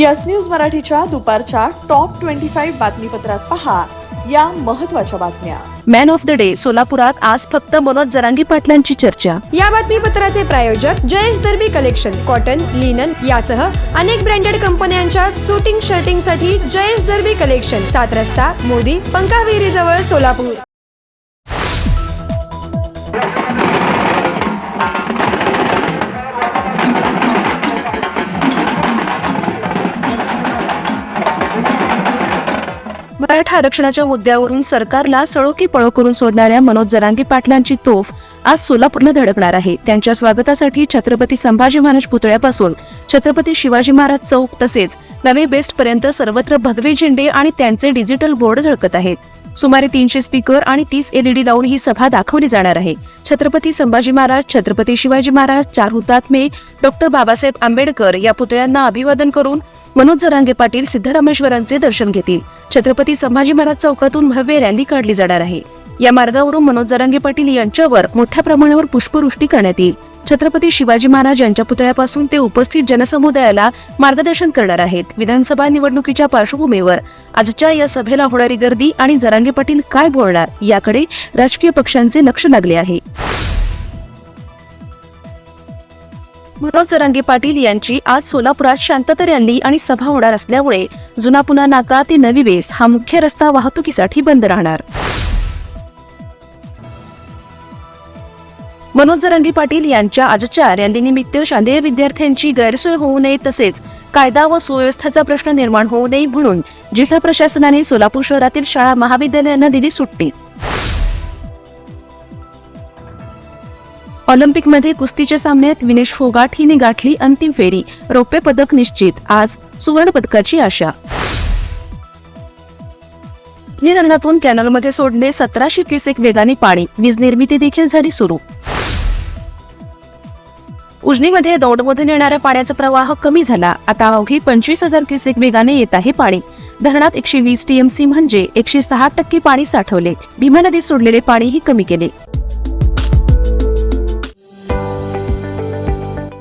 Yes news मराठीच्या दुपारच्या top twenty five बातमीपत्रात पहा या महत्त्वाच्या बातम्या. मॅन ऑफ द डे सोलापुरात आज फक्त मनोज जरांगी पाटलांची चर्चा. या बातमीपत्राचे प्रायोजक Jayesh Darbi collection cotton linen यासह अनेक ब्रँडेड कंपन्यांच्या सुटिंग शर्टिंगसाठी जयेश दर्बी कलेक्शन सात रस्ता मोदी पंकाविहिरी जवळ सोलापूर. मराठा आरक्षणाच्या मुद्द्यावरून सरकारला सळोकी पळो करून सोडणाऱ्या मनोज जरांगी पाटलांची तोफ आज सोलापूरला धडकणार आहे. त्यांच्या स्वागतासाठी छत्रपती संभाजी महाराज पुतळ्यापासून छत्रपती शिवाजी महाराज चौक तसेच नवे बेस्ट पर्यंत सर्वत्र भगवे झेंडे आणि त्यांचे डिजिटल बोर्ड झळकत आहेत. सुमारे तीनशे स्पीकर आणि तीस एलईडी लावून ही सभा दाखवली जाणार आहे. छत्रपती संभाजी महाराज छत्रपती शिवाजी महाराज चार हुतात्मे डॉक्टर बाबासाहेब आंबेडकर या पुतळ्यांना अभिवादन करून मनोज जरांगे पाटील सिद्धरामेश्वरांचे दर्शन घेतील. छत्रपती संभाजी महाराज चौकातून भव्य रॅली काढली जाणार आहे. या मार्गावरून मनोज जरांगे पाटील यांच्यावर मोठ्या प्रमाणावर पुष्पवृष्टी करण्यात येईल. छत्रपती शिवाजी महाराज यांच्या पुतळ्यापासून ते उपस्थित जनसमुदायाला मार्गदर्शन करणार आहेत. विधानसभा निवडणुकीच्या पार्श्वभूमीवर आजच्या या सभेला होणारी गर्दी आणि जरांगे पाटील काय बोलणार याकडे राजकीय पक्षांचे लक्ष लागले आहे. मनोज रंगे पाटील यांची आज सोलापुरात शांतता रॅली आणि सभा होणार असल्यामुळे जुना पुन्हा नाका ते नवी वेस हा मुख्य रस्ता वाहतुकीसाठी बंद राहणार. मनोज जरांगे पाटील यांच्या आजच्या रॅलीनिमित्त शालेय विद्यार्थ्यांची गैरसोय होऊ नये तसेच कायदा व सुव्यवस्थेचा प्रश्न निर्माण होऊ नये म्हणून जिल्हा प्रशासनाने सोलापूर शहरातील शाळा महाविद्यालयांना दिली सुट्टी. ऑलिम्पिकमध्ये कुस्तीच्या सामन्यात विनेश फोगाट हिने गाठली अंतिम फेरी. रौप्य पदक निश्चित. आज सुवर्ण पदकाची आशा. धरणातून कॅनलमध्ये सोडले सतराशे क्युसेक वेगाने पाणी. वीज निर्मिती देखील झाली सुरू. उजनीमध्ये दौडमधून येणाऱ्या पाण्याचा प्रवाह कमी झाला. आता अवघी पंचवीस हजार क्युसेक वेगाने येत आहे पाणी. धरणात एकशे वीस टीएमसी म्हणजे एकशे सहा टक्के पाणी साठवले. भीमा नदीत सोडलेले पाणीही कमी केले.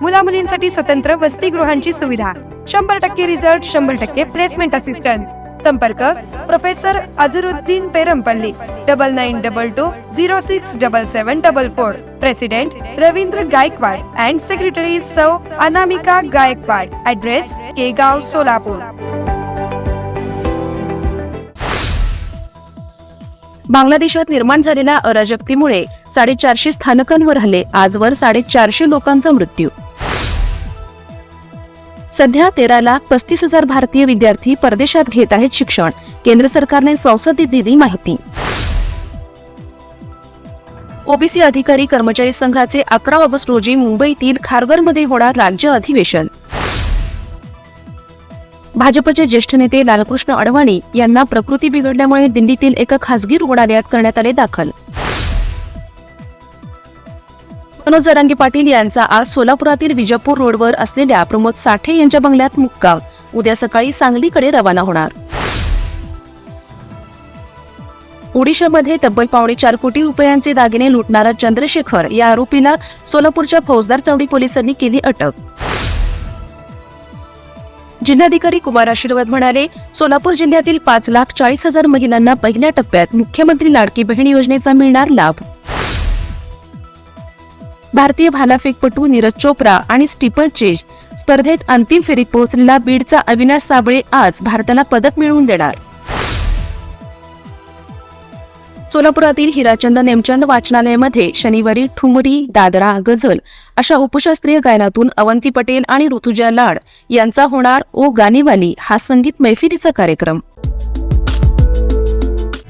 मुला मुलींसाठी स्वतंत्र वसतिगृहांची सुविधा. शंभर टक्के रिझल्ट शंभर टक्के प्लेसमेंट असिस्टन्स संपर्क professor Azharuddin Perampalli double nine double two zero six double seven double four president Ravindra Gaikwad and secretary सौ अनामिका गायकवाड ऍड्रेस केगाव सोलापूर बांगलादेशात निर्माण झालेल्या अराजकतेमुळे साडेचारशे स्थानकांवर हल्ले. आजवर साडेचारशे लोकांचा मृत्यू. सध्या तेरा लाख पस्तीस हजार भारतीय विद्यार्थी परदेशात घेत आहेत शिक्षण. केंद्र सरकारने संसदेत दिली माहिती. ओबीसी अधिकारी कर्मचारी संघाचे अकरा ऑगस्ट रोजी मुंबईतील खारघरमध्ये होणार राज्य अधिवेशन. भाजपचे ज्येष्ठ नेते लालकृष्ण अडवाणी यांना प्रकृती बिघडल्यामुळे दिल्लीतील एका खासगी रुग्णालयात करण्यात आले दाखल. मनोज जरांगे पाटील यांचा आज सोलापुरातील विजापूर रोडवर असलेल्या प्रमोद साठे यांच्या बंगल्यात मुक्काम. उद्या सकाळी सांगलीकडे रवाना होणार. ओडिशामध्ये तब्बल पावणे चार कोटी रुपयांचे दागिने लुटणारा चंद्रशेखर या आरोपीला सोलापूरच्या फौजदार चौडी पोलिसांनी केली अटक. जिल्हाधिकारी कुमार आशीर्वाद म्हणाले सोलापूर जिल्ह्यातील पाच लाख चाळीस हजार महिलांना पहिल्या टप्प्यात मुख्यमंत्री लाडकी बहीण योजनेचा मिळणार लाभ. भारतीय भालाफेकपटू नीरज चोप्रा आणि स्टीपर चेज स्पर्धेत अंतिम फेरीत पोहोचलेला बीडचा अविनाश साबळे आज भारताला पदक मिळवून देणार. सोलापुरातील हिराचंद नेमचंद वाचनालयामध्ये शनिवारी ठुमरी दादरा गझल अशा उपशास्त्रीय गायनातून अवंती पटेल आणि ऋतुजा लाड यांचा होणार ओ गानीवाली हा संगीत मैफिलीचा कार्यक्रम.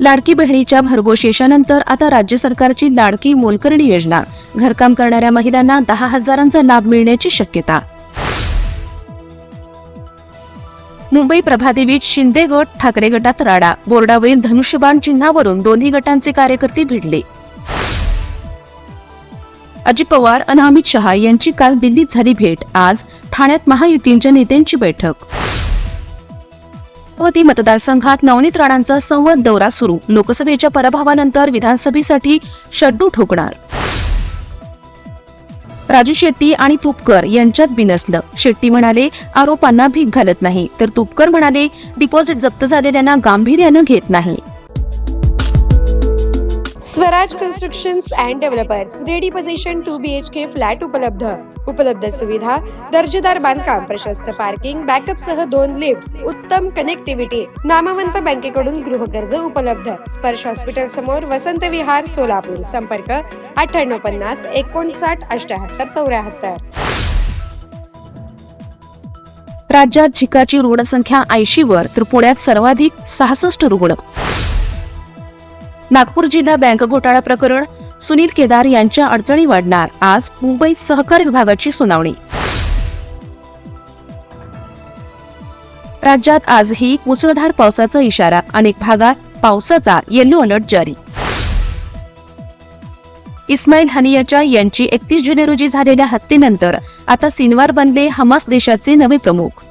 लाडकी बहिणीच्या भरघोष यशानंतर आता राज्य सरकारची लाडकी मोलकरणी योजना. घरकाम करणाऱ्या महिलांना दहा हजारांचा लाभ मिळण्याची शक्यता. मुंबई प्रभादेवीत शिंदे गट ठाकरे गटात राडा. बोर्डावरील धनुष्यबाण चिन्हावरून दोन्ही गटांचे कार्यकर्ते भिडले. अजित पवार आणि अमित शहा यांची काल दिल्लीत झाली भेट. आज ठाण्यात महायुतींच्या नेत्यांची बैठक. अमरावती मतदारसंघात नवनीत राणांचा संवाद दौरा सुरू. लोकसभेच्या पराभवानंतर विधानसभेसाठी शड्डू ठोकणार. राजू शेट्टी आणि तुपकर यांच्यात बिनसलं. शेट्टी म्हणाले आरोपांना भीक घालत नाही. तर तुपकर म्हणाले डिपॉझिट जप्त झालेल्यांना गांभीर्यानं घेत नाही. Swaraj constructions and developers ready possession two B H K flat उपलब्ध उपलब्ध सुविधा दर्जेदार बांधकाम प्रशस्त पार्किंग बॅकअप सह दोन लिफ्ट उत्तम कनेक्टिव्हिटी नामवंत बँकेकडून गृहकर्ज उपलब्ध स्पर्श हॉस्पिटल समोर वसंत विहार सोलापूर संपर्क अठ्ठ्याण्णव पन्नास एकोणसाठ अष्ट्याहत्तर चौऱ्याहत्तर राज्यात झिकाची रुग्णसंख्या ऐंशी वर तर पुण्यात सर्वाधिक सहासष्ट रुग्ण नागपूर जिल्हा बँक घोटाळा प्रकरण सुनील केदार यांच्या अडचणी वाढणार आज मुंबईत सहकार विभागाची सुनावणी. राज्यात आजही मुसळधार पावसाचा इशारा अनेक भागात पावसाचा येलो अलर्ट जारी. इस्माईल हनियाच्या यांची एकतीस जुलै रोजी झालेल्या हत्येनंतर आता सिनवार बनले हमास देशाचे नवे प्रमुख.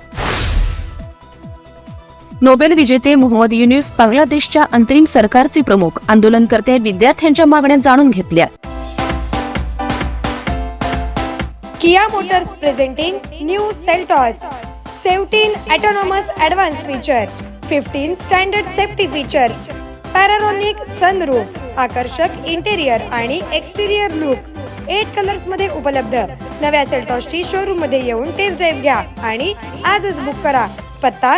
नोबेल विजेते मोहम्मद युनिस बांगलादेशच्या अंतरिम सरकारचे प्रमुख आंदोलनकर्ते विद्यार्थ्यांच्या मागण्या जाणून घेतल्या. Kia motors presenting new Seltos seventeen autonomous advance feature fifteen standard safety features panoramic sunroof आकर्षक इंटेरियर आणि एक्सटेरियर लुक. एट कलर्समध्ये उपलब्ध. नव्या सेल्टॉसची शोरूममध्ये येऊन टेस्ट ड्राईव्ह घ्या आणि आजच बुक करा. पत्ता